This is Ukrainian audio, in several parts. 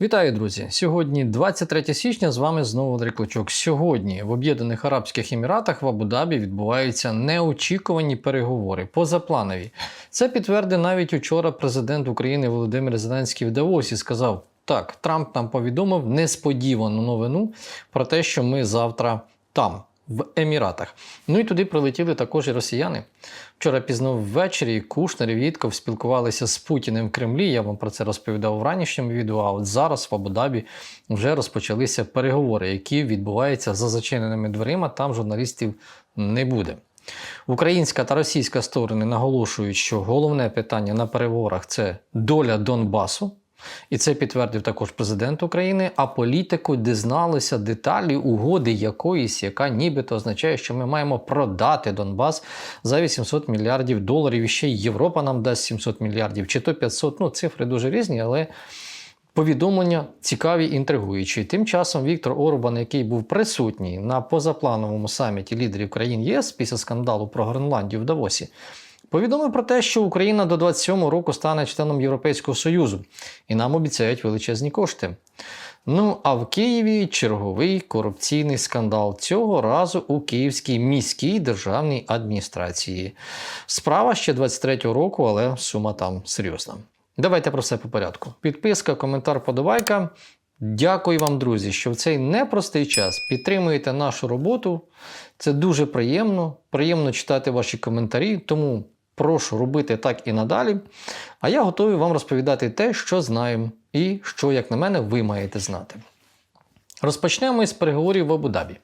Вітаю, друзі! Сьогодні 23 січня. З вами знову Андрій Клочок. Сьогодні в Об'єднаних Арабських Еміратах в Абу-Дабі відбуваються неочікувані переговори, позапланові. Це підтвердив навіть учора президент України Володимир Зеленський в Давосі. Сказав: так, Трамп нам повідомив несподівану новину про те, що ми завтра там. В Еміратах. Ну і туди прилетіли також і росіяни. Вчора пізно ввечері Кушнер і Вітков спілкувалися з Путіним в Кремлі. Я вам про це розповідав в ранішньому відео. А от зараз в Абу-Дабі вже розпочалися переговори, які відбуваються за зачиненими дверима. Там журналістів не буде. Українська та російська сторони наголошують, що головне питання на переговорах це доля Донбасу. І це підтвердив також президент України. А політику дізналися деталі угоди якоїсь, яка нібито означає, що ми маємо продати Донбас за 800 мільярдів доларів. І ще й Європа нам дасть 700 мільярдів, чи то 500. Ну, цифри дуже різні, але. Повідомлення цікаві інтригуючі. Тим часом Віктор Орбан, який був присутній на позаплановому саміті лідерів країн ЄС після скандалу про Гренландію в Давосі, повідомив про те, що Україна до 27-го року стане членом Європейського Союзу і нам обіцяють величезні кошти. Ну а в Києві черговий корупційний скандал цього разу у Київській міській державній адміністрації. Справа ще 23-го року, але сума там серйозна. Давайте про все по порядку. Підписка, коментар, подобайка. Дякую вам, друзі, що в цей непростий час підтримуєте нашу роботу. Це дуже приємно. Приємно читати ваші коментарі, тому прошу робити так і надалі. А я готовий вам розповідати те, що знаємо, і що, як на мене, ви маєте знати. Розпочнемо із переговорів в Абу-Дабі.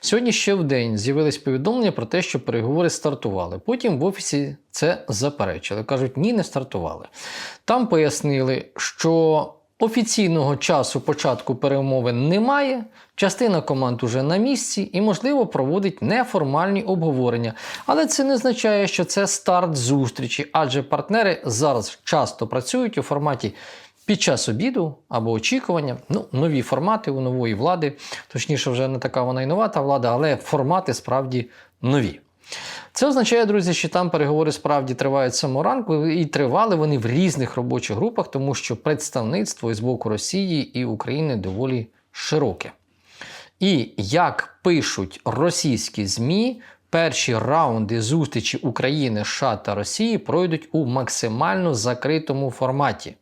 Сьогодні ще в день з'явились повідомлення про те, що переговори стартували. Потім в офісі це заперечили. Кажуть, ні, не стартували. Там пояснили, що офіційного часу початку перемовин немає. Частина команд уже на місці і, можливо, проводить неформальні обговорення. Але це не означає, що це старт зустрічі, адже партнери зараз часто працюють у форматі під час обіду або очікування. Ну, нові формати у нової влади, точніше, вже не така вона й нова та влада, але формати справді нові. Це означає, друзі, що там переговори справді тривають з самого ранку, і тривали вони в різних робочих групах, тому що представництво з боку Росії і України доволі широке. І як пишуть російські ЗМІ, перші раунди зустрічі України, США та Росії пройдуть у максимально закритому форматі.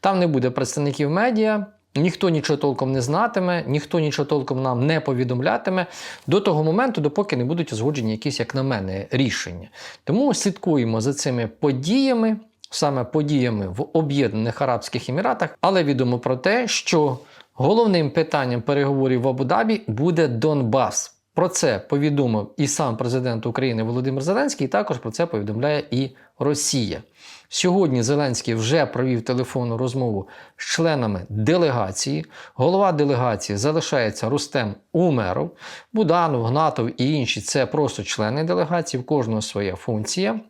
Там не буде представників медіа, ніхто нічого толком не знатиме, ніхто нічого толком нам не повідомлятиме до того моменту, допоки не будуть узгоджені якісь, як на мене, рішення. Тому слідкуємо за цими подіями, саме подіями в Об'єднаних Арабських Еміратах, але відомо про те, що головним питанням переговорів в Абу-Дабі буде Донбас. Про це повідомив і сам президент України Володимир Зеленський, і також про це повідомляє і Росія. Сьогодні Зеленський вже провів телефонну розмову з членами делегації. Голова делегації залишається Рустем Умеров, Буданов, Гнатов і інші це просто члени делегації, в кожного своя функція.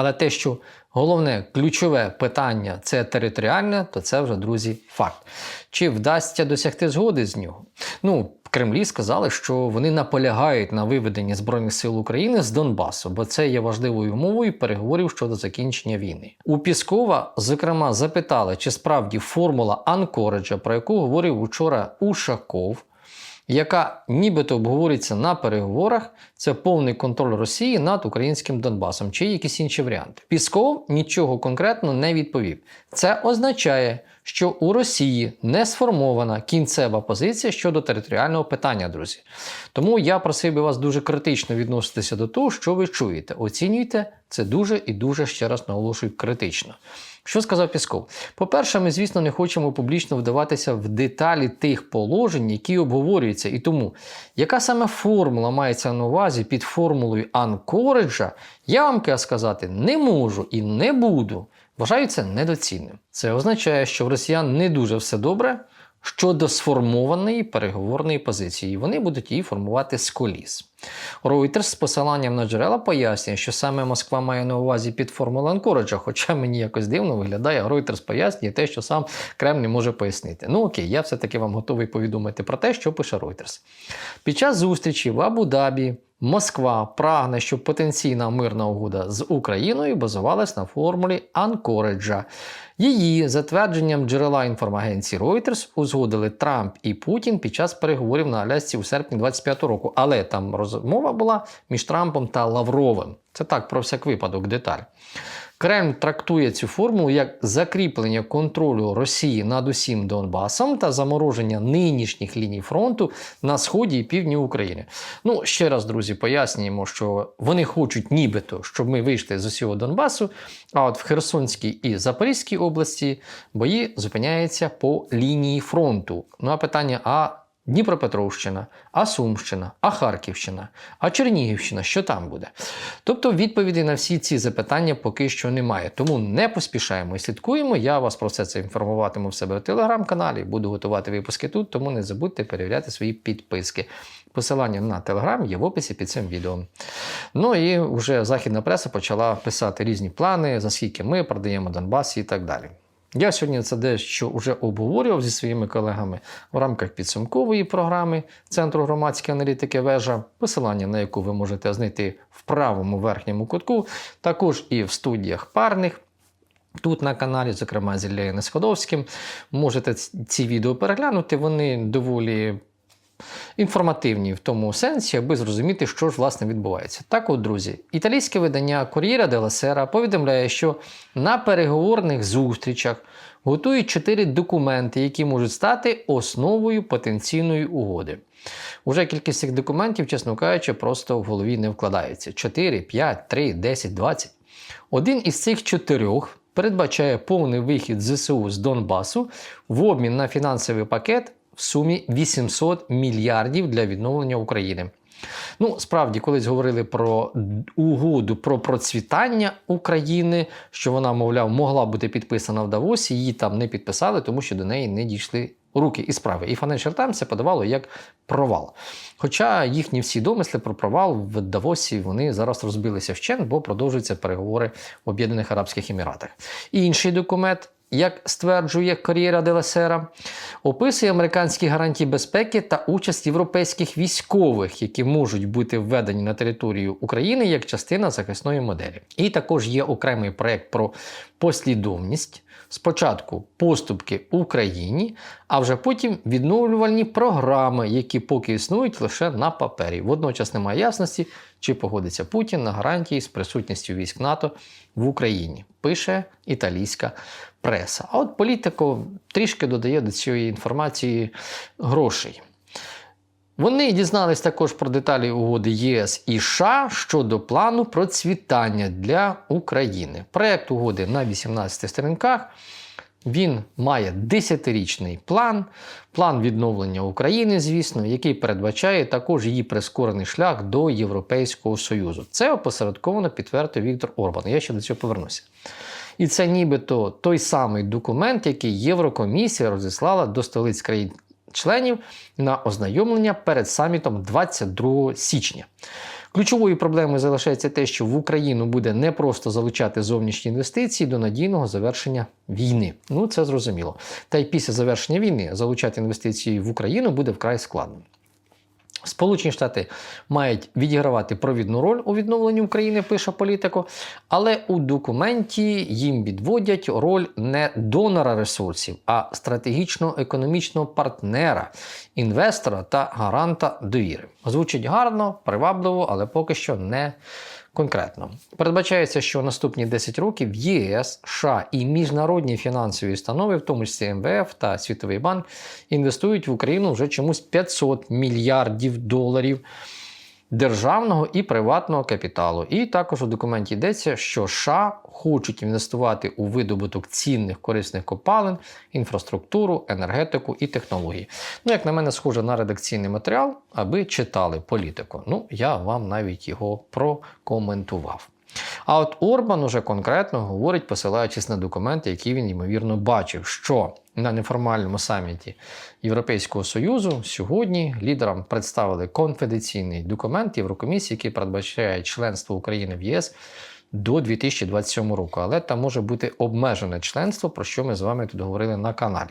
Але те, що головне ключове питання це територіальне, то це вже, друзі, факт. Чи вдасться досягти згоди з нього? Ну, в Кремлі сказали, що вони наполягають на виведенні Збройних сил України з Донбасу, бо це є важливою умовою переговорів щодо закінчення війни. У Піскова, зокрема, запитали, чи справді формула Анкориджа, про яку говорив учора Ушаков, яка нібито обговорюється на переговорах, це повний контроль Росії над українським Донбасом чи якісь інші варіанти. Пісков нічого конкретно не відповів. Це означає, що у Росії не сформована кінцева позиція щодо територіального питання, друзі. Тому я просив би вас дуже критично відноситися до того, що ви чуєте. Оцінюйте це дуже і дуже ще раз наголошую критично. Що сказав Пісков? По-перше, ми, звісно, не хочемо публічно вдаватися в деталі тих положень, які обговорюються. І тому, яка саме формула мається на увазі під формулою Анкориджа, я вам сказати не можу і не буду. Вважаю це недоцільним. Це означає, що в росіян не дуже все добре щодо сформованої переговорної позиції. Вони будуть її формувати з коліс. Reuters з посиланням на джерела пояснює, що саме Москва має на увазі під формулу Анкориджа, хоча мені якось дивно виглядає, Reuters пояснює те, що сам Кремль не може пояснити. Ну окей, я все-таки вам готовий повідомити про те, що пише Reuters. Під час зустрічі в Абу-Дабі Москва прагне, щоб потенційна мирна угода з Україною базувалась на формулі Анкориджа. Її затвердженням джерела інформагенції Reuters узгодили Трамп і Путін під час переговорів на Алясці у серпні 25 року. Але там розмова була між Трампом та Лавровим. Це так про всяк випадок, деталь. Кремль трактує цю формулу як закріплення контролю Росії над усім Донбасом та замороження нинішніх ліній фронту на сході і півдні України. Ну, ще раз, друзі, пояснюємо, що вони хочуть нібито, щоб ми вийшли з усього Донбасу. А от в Херсонській і Запорізькій області бої зупиняються по лінії фронту. Ну а питання: а Дніпропетровщина, а Сумщина, а Харківщина, а Чернігівщина, що там буде? Тобто відповіді на всі ці запитання поки що немає. Тому не поспішаємо і слідкуємо. Я вас про все це інформуватиму в себе в телеграм-каналі, буду готувати випуски тут, тому не забудьте перевіряти свої підписки. Посилання на телеграм є в описі під цим відео. Ну і вже західна преса почала писати різні плани, за скільки ми продаємо Донбас і так далі. Я сьогодні це дещо вже обговорював зі своїми колегами в рамках підсумкової програми Центру громадської аналітики вежа, посилання на яку ви можете знайти в правому верхньому кутку, також і в студіях парних. Тут на каналі, зокрема з Іллею Несходовським, можете ці відео переглянути. Вони доволі інформативні в тому сенсі, аби зрозуміти, що ж власне відбувається. Так, от, друзі, італійське видання della Sera повідомляє, що на переговорних зустрічах готують чотири документи, які можуть стати основою потенційної угоди. Уже кількість цих документів, чесно кажучи, просто в голові не вкладається: 4, 5, 3, 10, 20. Один із цих чотирьох передбачає повний вихід ЗСУ з Донбасу в обмін на фінансовий пакет в сумі 800 мільярдів для відновлення України. Ну, справді, колись говорили про угоду про процвітання України, що вона, мовляв, могла бути підписана в Давосі, її там не підписали, тому що до неї не дійшли руки і справи. І Financial Times це подавало як провал. Хоча їхні всі домисли про провал в Давосі вони зараз розбилися вщент, бо продовжуються переговори в Об'єднаних Арабських Еміратах. І інший документ як стверджує кар'єра Делесера, описує американські гарантії безпеки та участь європейських військових, які можуть бути введені на територію України як частина захисної моделі. І також є окремий проект про послідовність. Спочатку поступки Україні, а вже потім відновлювальні програми, які поки існують лише на папері. Водночас немає ясності, чи погодиться Путін на гарантії з присутністю військ НАТО в Україні, пише італійська преса. А от політико трішки додає до цієї інформації грошей. Вони дізнались також про деталі угоди ЄС і США щодо плану процвітання для України. Проект угоди на 18 сторінках. Він має 10-річний план, план відновлення України, звісно, який передбачає також її прискорений шлях до Європейського Союзу. Це опосередковано підтвердив Віктор Орбан. Я ще до цього повернуся. І це нібито той самий документ, який Єврокомісія розіслала до столиць країн. Членів на ознайомлення перед самітом 22 січня. Ключовою проблемою залишається те, що в Україну буде не просто залучати зовнішні інвестиції до надійного завершення війни. Ну це зрозуміло. Та й після завершення війни залучати інвестиції в Україну буде вкрай складно. Сполучені Штати мають відігравати провідну роль у відновленні України, пише політико, але у документі їм відводять роль не донора ресурсів, а стратегічно-економічного партнера, інвестора та гаранта довіри. Звучить гарно, привабливо, але поки що не конкретно. Передбачається, що наступні 10 років ЄС, США і міжнародні фінансові установи, в тому числі МВФ та Світовий банк, інвестують в Україну вже чомусь 500 мільярдів доларів. Державного і приватного капіталу. І також у документі йдеться, що США хочуть інвестувати у видобуток цінних корисних копалин, інфраструктуру, енергетику і технології. Ну, як на мене, схоже на редакційний матеріал, аби читали політику. Ну, я вам навіть його прокоментував. А от Орбан уже конкретно говорить, посилаючись на документи, які він ймовірно бачив, що на неформальному саміті Європейського Союзу сьогодні лідерам представили конфіденційний документ Єврокомісії, який передбачає членство України в ЄС до 2027 року. Але там може бути обмежене членство, про що ми з вами тут говорили на каналі.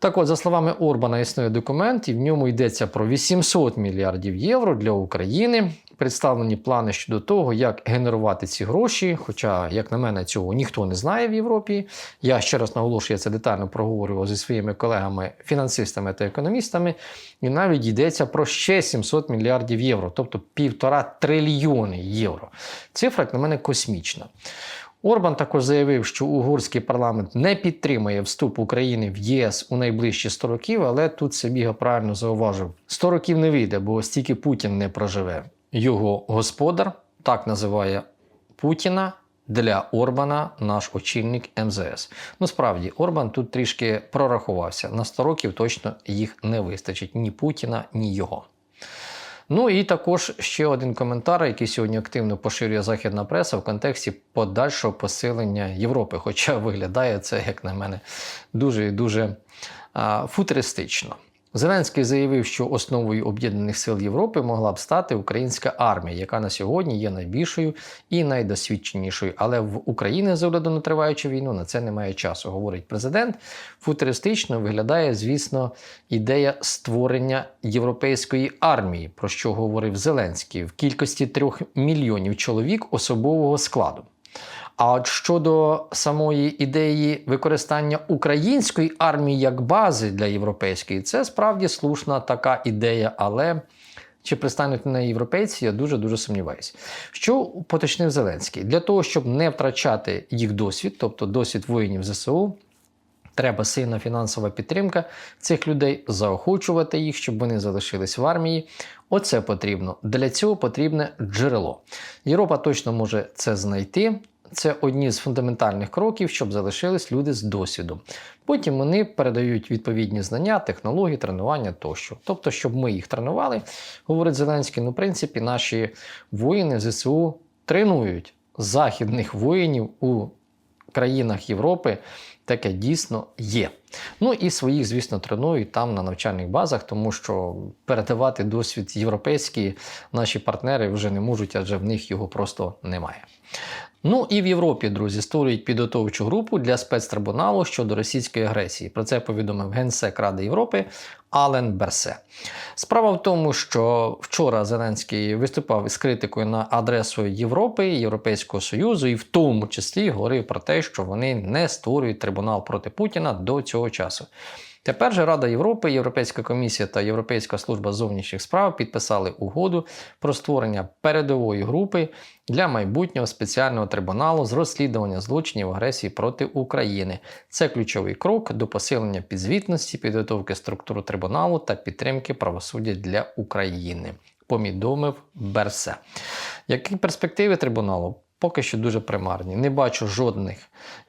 Так от, за словами Орбана, існує документ, і в ньому йдеться про 800 мільярдів євро для України. Представлені плани щодо того, як генерувати ці гроші. Хоча, як на мене, цього ніхто не знає в Європі. Я ще раз наголошую, я це детально проговорював зі своїми колегами, фінансистами та економістами. І навіть йдеться про ще 700 мільярдів євро, тобто півтора трильйони євро. Цифра, як на мене, космічна. Орбан також заявив, що угорський парламент не підтримує вступ України в ЄС у найближчі 100 років, але тут Сабіга правильно зауважив: 100 років не вийде, бо стільки Путін не проживе. Його господар так називає Путіна. Для Орбана наш очільник МЗС. Ну справді, Орбан тут трішки прорахувався. На 100 років точно їх не вистачить ні Путіна, ні його. Ну і також ще один коментар, який сьогодні активно поширює західна преса в контексті подальшого посилення Європи. Хоча виглядає це, як на мене, дуже і дуже футуристично. Зеленський заявив, що основою об'єднаних сил Європи могла б стати українська армія, яка на сьогодні є найбільшою і найдосвідченішою. Але в Україні з огляду на триваючу війну на це немає часу, говорить президент. Футуристично виглядає, звісно, ідея створення європейської армії, про що говорив Зеленський, в кількості трьох мільйонів чоловік особового складу. А от щодо самої ідеї використання української армії як бази для європейської, це справді слушна така ідея, але чи пристануть на європейці, я дуже дуже сумніваюся. Що поточнив Зеленський? Для того, щоб не втрачати їх досвід, тобто досвід воїнів ЗСУ. Треба сильна фінансова підтримка цих людей, заохочувати їх, щоб вони залишились в армії. Оце потрібно. Для цього потрібне джерело. Європа точно може це знайти. Це одні з фундаментальних кроків, щоб залишились люди з досвідом. Потім вони передають відповідні знання, технології, тренування тощо. Тобто, щоб ми їх тренували, говорить Зеленський. Ну, в принципі, наші воїни ЗСУ тренують західних воїнів у країнах Європи. Таке дійсно є. Ну і своїх, звісно, тренують там на навчальних базах, тому що передавати досвід європейський наші партнери вже не можуть, адже в них його просто немає. Ну і в Європі, друзі, створюють підготовчу групу для спецтрибуналу щодо російської агресії. Про це повідомив генсек Ради Європи Ален Берсе. Справа в тому, що вчора Зеленський виступав із критикою на адресу Європи, Європейського Союзу, і в тому числі говорив про те, що вони не створюють трибунал проти Путіна до цього часу. Тепер же Рада Європи, Європейська комісія та Європейська служба зовнішніх справ підписали угоду про створення передової групи для майбутнього спеціального трибуналу з розслідування злочинів агресії проти України. Це ключовий крок до посилення підзвітності, підготовки структури трибуналу та підтримки правосуддя для України. Помідомив Берсе. Які перспективи трибуналу? Поки що дуже примарні. Не бачу жодних,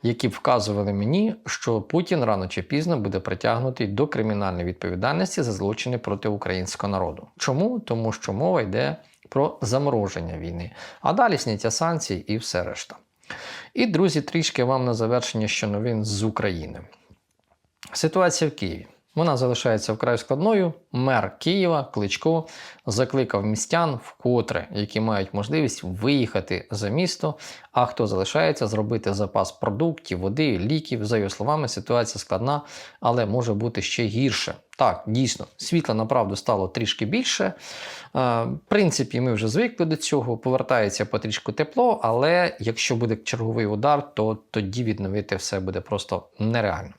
які б вказували мені, що Путін рано чи пізно буде притягнутий до кримінальної відповідальності за злочини проти українського народу. Чому? Тому що мова йде про замороження війни, а далі зняття санкцій і все решта. І, друзі, трішки вам на завершення ще новин з України. Ситуація в Києві. Вона залишається вкрай складною. Мер Києва Кличко закликав містян вкотре, які мають можливість виїхати за місто. А хто залишається, зробити запас продуктів, води, ліків. За його словами, ситуація складна, але може бути ще гірше. Так, дійсно, світла направду стало трішки більше. В принципі, ми вже звикли до цього, повертається потрішку тепло, але якщо буде черговий удар, то тоді відновити все буде просто нереально.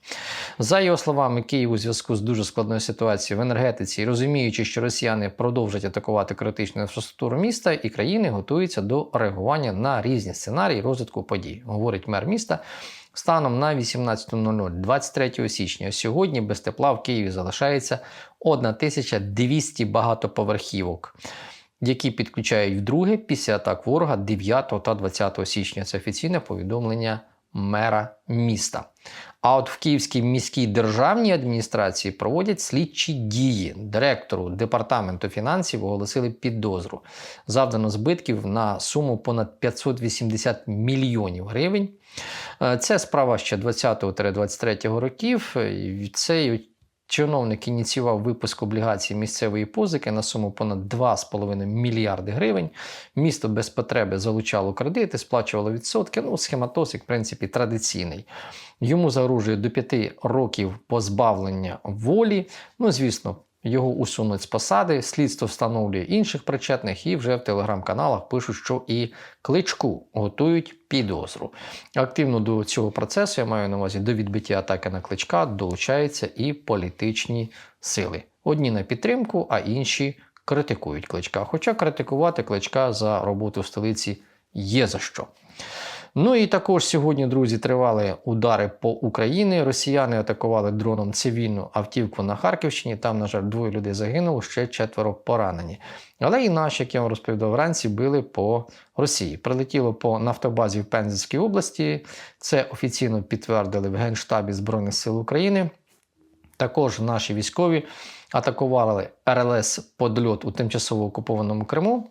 За його словами, Київ у зв'язку з дуже складною ситуацією в енергетиці, розуміючи, що росіяни продовжать атакувати критичну інфраструктуру міста, і країни готуються до реагування на різні сценарії розвитку подій, говорить мер міста. Станом на 18.00 23 січня сьогодні без тепла в Києві залишається 1200 багатоповерхівок, які підключають вдруге після атак ворога 9 та 20 січня. Це офіційне повідомлення мера міста. А от в Київській міській державній адміністрації проводять слідчі дії. Директору департаменту фінансів оголосили підозру. Завдано збитків на суму понад 580 мільйонів гривень. Е, Це справа ще 20-23 років. Це чиновник ініціював випуск облігацій місцевої позики на суму понад 2,5 мільярди гривень. Місто без потреби залучало кредити, сплачувало відсотки. Ну, схематоз, в принципі, традиційний. Йому загрожує до 5 років позбавлення волі. Ну, звісно, його усунуть з посади, слідство встановлює інших причетних, і вже в телеграм-каналах пишуть, що і кличку готують підозру. Активно до цього процесу, я маю на увазі до відбиття атаки на кличка, долучаються і політичні сили. Одні на підтримку, а інші критикують кличка. Хоча критикувати кличка за роботу в столиці є за що. Ну і також сьогодні, друзі, тривали удари по Україні. Росіяни атакували дроном цивільну автівку на Харківщині. Там, на жаль, двоє людей загинуло, ще четверо поранені. Але і наші, як я вам розповідав вранці, били по Росії. Прилетіло по нафтобазі в Пензенській області. Це офіційно підтвердили в Генштабі Збройних сил України. Також наші військові атакували РЛС подльот у тимчасово окупованому Криму.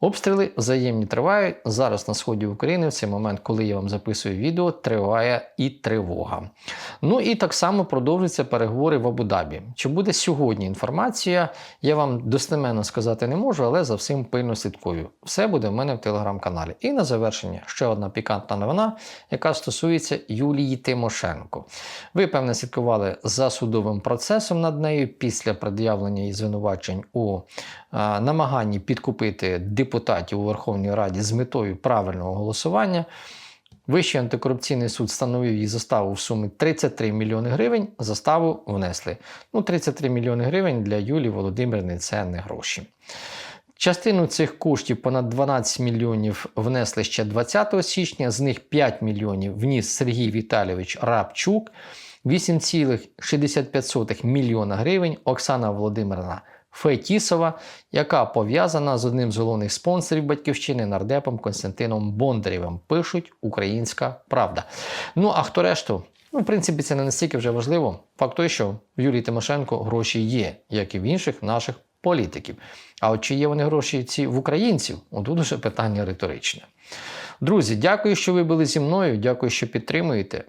Обстріли взаємні тривають. Зараз на сході України, в цей момент, коли я вам записую відео, триває і тривога. Ну і так само продовжуються переговори в Абу-Дабі. Чи буде сьогодні інформація? Я вам достеменно сказати не можу, але за всім пильно слідкую. Все буде в мене в телеграм-каналі. І на завершення ще одна пікантна новина, яка стосується Юлії Тимошенко. Ви, певне, слідкували за судовим процесом над нею після пред'явлення і звинувачень у а, намаганні підкупити депутатів у Верховній Раді з метою правильного голосування. Вищий антикорупційний суд встановив їй заставу в сумі 33 мільйони гривень. Заставу внесли. Ну, 33 мільйони гривень для Юлії Володимирівни це не гроші. Частину цих коштів понад 12 мільйонів внесли ще 20 січня, з них 5 мільйонів вніс Сергій Віталійович Рабчук, 8,65 мільйона гривень Оксана Володимирівна Фетісова, яка пов'язана з одним з головних спонсорів батьківщини нардепом Константином Бондарєвим. Пишуть Українська Правда. Ну а хто решту? Ну, в принципі, це не настільки вже важливо. Факт той, що в Юлії Тимошенко гроші є, як і в інших наших політиків. А от чи є вони гроші ці в українців? Отут уже питання риторичне. Друзі, дякую, що ви були зі мною. Дякую, що підтримуєте.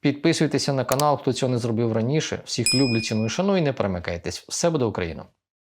Підписуйтеся на канал, хто цього не зробив раніше. Всіх люблю, ціную, шаную і не перемикайтесь. Все буде Україна!